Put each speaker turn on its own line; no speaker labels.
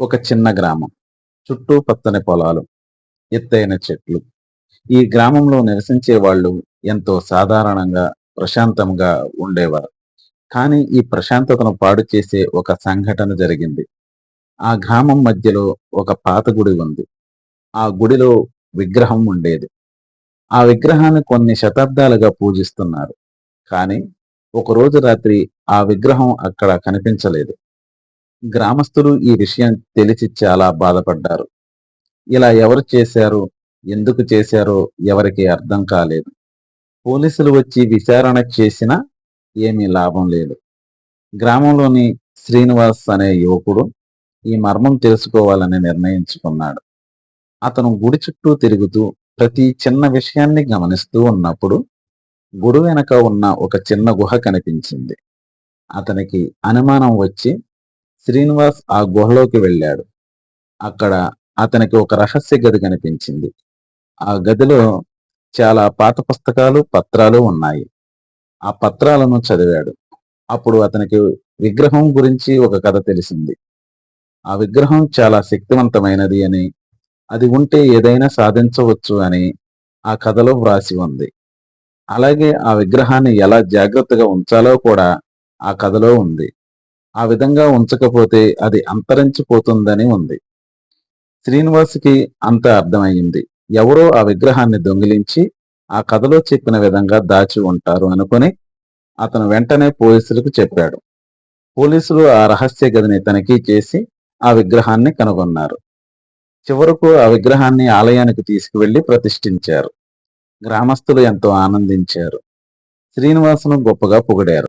ఒక చిన్న గ్రామం చుట్టూ పచ్చని పొలాలు ఎత్తైన చెట్లు. ఈ గ్రామంలో నివసించే వాళ్ళు ఎంతో సాధారణంగా ప్రశాంతంగా ఉండేవారు. కానీ ఈ ప్రశాంతతను పాడు చేసే ఒక సంఘటన జరిగింది. ఆ గ్రామం మధ్యలో ఒక పాత గుడి ఉంది. ఆ గుడిలో విగ్రహం ఉండేది. ఆ విగ్రహాన్ని కొన్ని శతాబ్దాలుగా పూజిస్తున్నారు. కానీ ఒక రోజు రాత్రి ఆ విగ్రహం అక్కడ కనిపించలేదు. గ్రామస్తులు ఈ విషయం తెలిసి చాలా బాధపడ్డారు. ఇలా ఎవరు చేశారు? ఎందుకు చేశారో ఎవరికి అర్థం కాలేదు. పోలీసులు వచ్చి విచారణ చేసినా ఏమీ లాభం లేదు. గ్రామంలోని శ్రీనివాస్ అనే యువకుడు ఈ మర్మం తెలుసుకోవాలని నిర్ణయించుకున్నాడు. అతను గుడి చుట్టూ తిరుగుతూ ప్రతి చిన్న విషయాన్ని గమనిస్తూ ఉన్నప్పుడు గుడి వెనక ఉన్న ఒక చిన్న గుహ కనిపించింది. అతనికి అనుమానం వచ్చి శ్రీనివాస్ ఆ గుహలోకి వెళ్ళాడు. అక్కడ అతనికి ఒక రహస్య గది కనిపించింది. ఆ గదిలో చాలా పాత పుస్తకాలు పత్రాలు ఉన్నాయి. ఆ పత్రాలను చదివాడు. అప్పుడు అతనికి విగ్రహం గురించి ఒక కథ తెలిసింది. ఆ విగ్రహం చాలా శక్తివంతమైనది అని అది ఉంటే ఏదైనా సాధించవచ్చు అని ఆ కథలో వ్రాసి ఉంది. అలాగే ఆ విగ్రహాన్ని ఎలా జాగ్రత్తగా ఉంచాలో కూడా ఆ కథలో ఉంది. ఆ విధంగా ఉంచకపోతే అది అంతరించిపోతుందని ఉంది. శ్రీనివాస్కి అంత అర్థమయ్యింది. ఎవరో ఆ విగ్రహాన్ని దొంగిలించి ఆ కథలో చెప్పిన విధంగా దాచి ఉంటారు అనుకుని అతను వెంటనే పోలీసులకు చెప్పాడు. పోలీసులు ఆ రహస్య గదిని తనిఖీ చేసి ఆ విగ్రహాన్ని కనుగొన్నారు. చివరకు ఆ విగ్రహాన్ని ఆలయానికి తీసుకువెళ్ళి ప్రతిష్ఠించారు. గ్రామస్తులు ఎంతో ఆనందించారు. శ్రీనివాసును గొప్పగా పొగిడారు.